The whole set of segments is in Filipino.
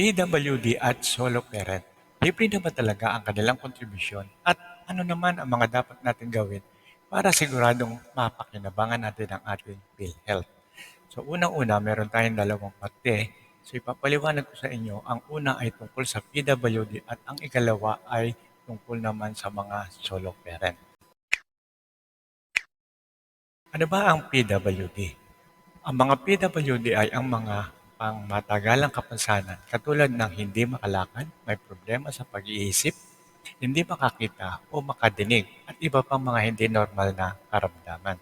PWD at solo parent. Libre na talaga ang kanilang kontribusyon at ano naman ang mga dapat natin gawin para siguradong mapakinabangan natin ang ating PhilHealth. So unang-una, meron tayong dalawang parte. So ipapaliwanag ko sa inyo, ang una ay tungkol sa PWD at ang ikalawa ay tungkol naman sa mga solo parent. Ano ba ang PWD? Ang mga PWD ay ang mga pangmatagalang kapansanan katulad ng hindi makalakad, may problema sa pag-iisip, hindi makakita o makadinig at iba pang mga hindi normal na karamdaman.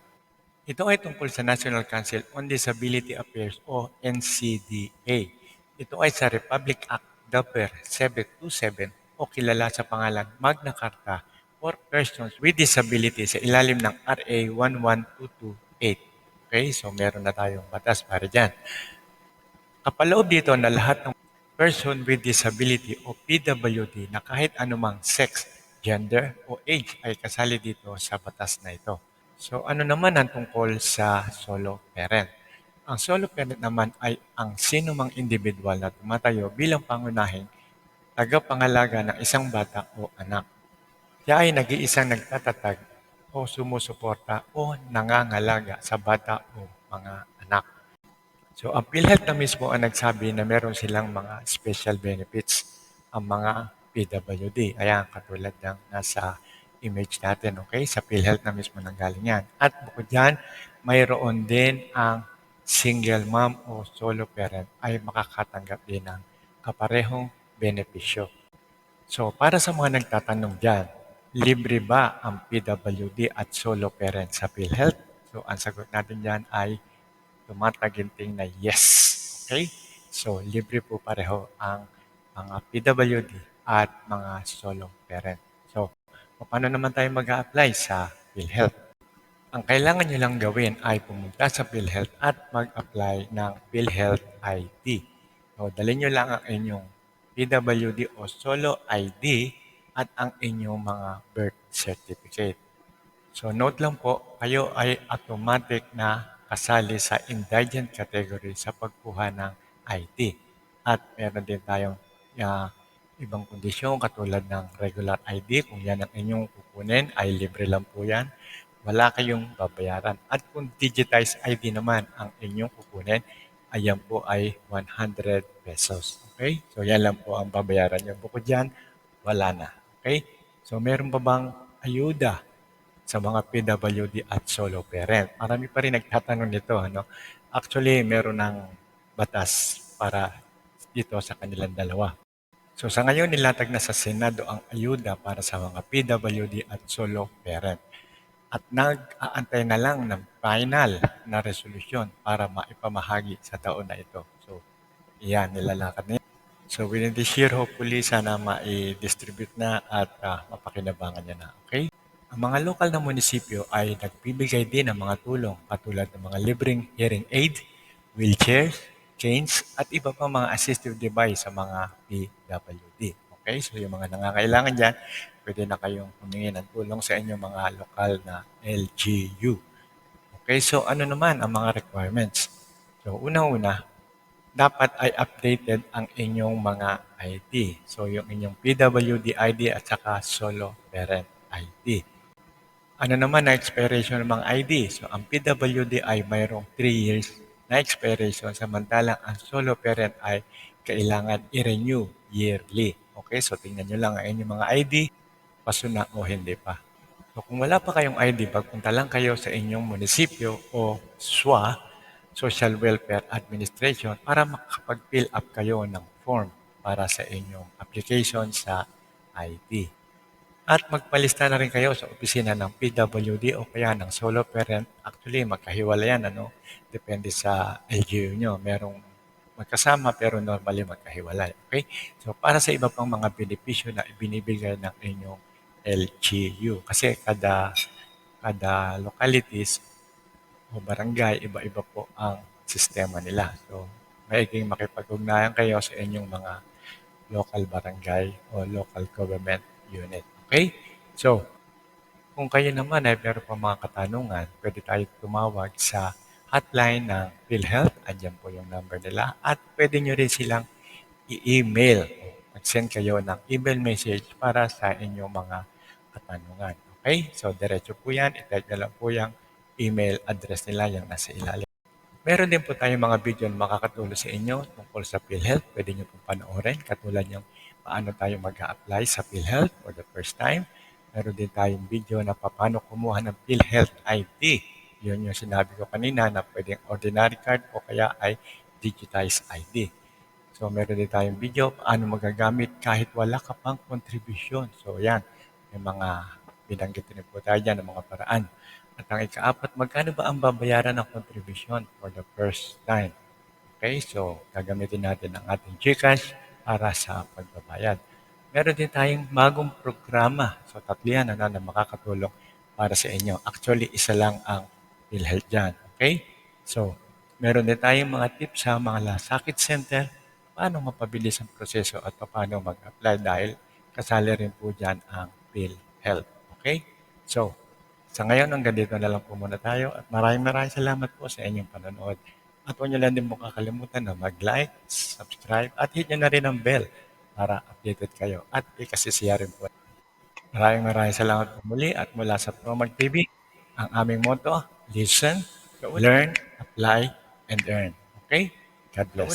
Ito ay tungkol sa National Council on Disability Affairs o NCDA. Ito ay sa Republic Act No. 727 o kilala sa pangalan Magna Carta for Persons with Disability sa ilalim ng RA 11228. Okay, so meron na tayong batas para dyan. Kapaloob dito na lahat ng person with disability o PWD na kahit anumang sex, gender o age ay kasali dito sa batas na ito. So ano naman ang tungkol sa solo parent? Ang solo parent naman ay ang sino mang individual na tumatayo bilang pangunahing tagapangalaga ng isang bata o anak. Siya ay nag-iisang nagtatatag o sumusuporta o nangangalaga sa bata o mga. So, ang PhilHealth na mismo ang nagsabi na meron silang mga special benefits ang mga PWD. Ayan, katulad ng nasa image natin, okay? Sa PhilHealth na mismo nanggaling yan. At bukod dyan, mayroon din ang single mom o solo parent ay makakatanggap din ng kaparehong benepisyo. So, para sa mga nagtatanong dyan, libre ba ang PWD at solo parent sa PhilHealth? So, ang sagot natin dyan ay tumataginting na yes. Okay? So, libre po pareho ang mga PWD at mga solo parent. So, paano naman tayo mag apply sa PhilHealth? Ang kailangan nyo lang gawin ay pumunta sa PhilHealth at mag-apply ng PhilHealth ID. So, dalhin nyo lang ang inyong PWD o solo ID at ang inyong mga birth certificate. So, note lang po, kayo ay automatic na kasali sa indigent category sa pagkuha ng IT. At meron din tayong uh, ibang kondisyon katulad ng regular ID. Kung yan ang inyong kukunin, ay libre lang po yan. Wala kayong babayaran. At kung digitized ID naman ang inyong kukunin, ayan po ay 100 pesos. Okay? So yan lang po ang babayaran nyo. Bukod dyan, wala na. Okay? So meron pa bang ayuda sa mga PWD at solo parent. Marami pa rin nagtatanong nito. Ano? Actually, meron ng batas para dito sa kanilang dalawa. So sa ngayon, nilatag na sa Senado ang ayuda para sa mga PWD at solo parent. At nag-aantay na lang ng final na resolusyon para maipamahagi sa taon na ito. So, iyan, nilalakad na. So within this year, hopefully, sana ma-distribute na at uh, mapakinabangan niya na. Okay? Ang mga lokal na munisipyo ay nagbibigay din ng mga tulong katulad ng mga libreng hearing aid, wheelchairs, chains, at iba pang mga assistive device sa mga PWD. Okay, so yung mga nangangailangan dyan, pwede na kayong humingi ng tulong sa inyong mga lokal na LGU. Okay, so ano naman ang mga requirements? So unang-una, dapat ay updated ang inyong mga ID. So yung inyong PWD ID at saka solo parent ID. Ano naman na expiration ng mga ID? So, ang PWD ay mayroong 3 years na expiration samantalang ang solo parent ay kailangan i-renew yearly. Okay, so tingnan nyo lang ang inyong mga ID, paso na o hindi pa. So kung wala pa kayong ID, pagpunta lang kayo sa inyong munisipyo o SWA, Social Welfare Administration, para makapag-fill up kayo ng form para sa inyong application sa ID. At magpalista na rin kayo sa opisina ng PWD o kaya ng solo parent. Actually, magkahiwala yan. Ano? Depende sa LGU nyo. Merong magkasama pero normally magkahiwalay. Okay? So, para sa iba pang mga benepisyo na ibinibigay ng inyong LGU. Kasi kada, kada localities o barangay, iba-iba po ang sistema nila. So, maiging makipag-ugnayan kayo sa inyong mga local barangay o local government unit. Okay? So, kung kayo naman ay meron pa mga katanungan, pwede tayo tumawag sa hotline ng PhilHealth. Andiyan po yung number nila. At pwede nyo rin silang i-email. Mag-send kayo ng email message para sa inyong mga katanungan. Okay? So, diretso po yan. I-type nyo lang po yung email address nila yung nasa ilalim. Meron din po tayong mga video na makakatulong sa inyo tungkol sa PhilHealth. Pwede nyo pong panoorin. Katulad yung paano tayo mag apply sa PhilHealth for the first time. Meron din tayong video na paano kumuha ng PhilHealth ID. Yun yung sinabi ko kanina na pwedeng ordinary card o kaya ay digitized ID. So meron din tayong video paano magagamit kahit wala ka pang contribution. So yan, may mga binanggit din po tayo dyan ng mga paraan. At ang ikaapat, magkano ba ang babayaran ng contribution for the first time? Okay, so gagamitin natin ang ating GCash para sa pagbabayad. Meron din tayong bagong programa. So tatlo yan ano, na makakatulong para sa inyo. Actually, isa lang ang PhilHealth dyan. Okay? So, meron din tayong mga tips sa mga lasakit center paano mapabilis ang proseso at paano mag-apply dahil kasali rin po dyan ang PhilHealth. Okay? So, sa ngayon, hanggang dito na lang po muna tayo at maraming maraming salamat po sa inyong panonood. At huwag niyo lang din po kakalimutan na mag-like, subscribe, at hit niyo na rin ang bell para updated kayo at ikasisiya rin po. Maraming maraming salamat po muli at mula sa Promag TV, ang aming motto, listen, learn, apply, and earn. Okay? God bless.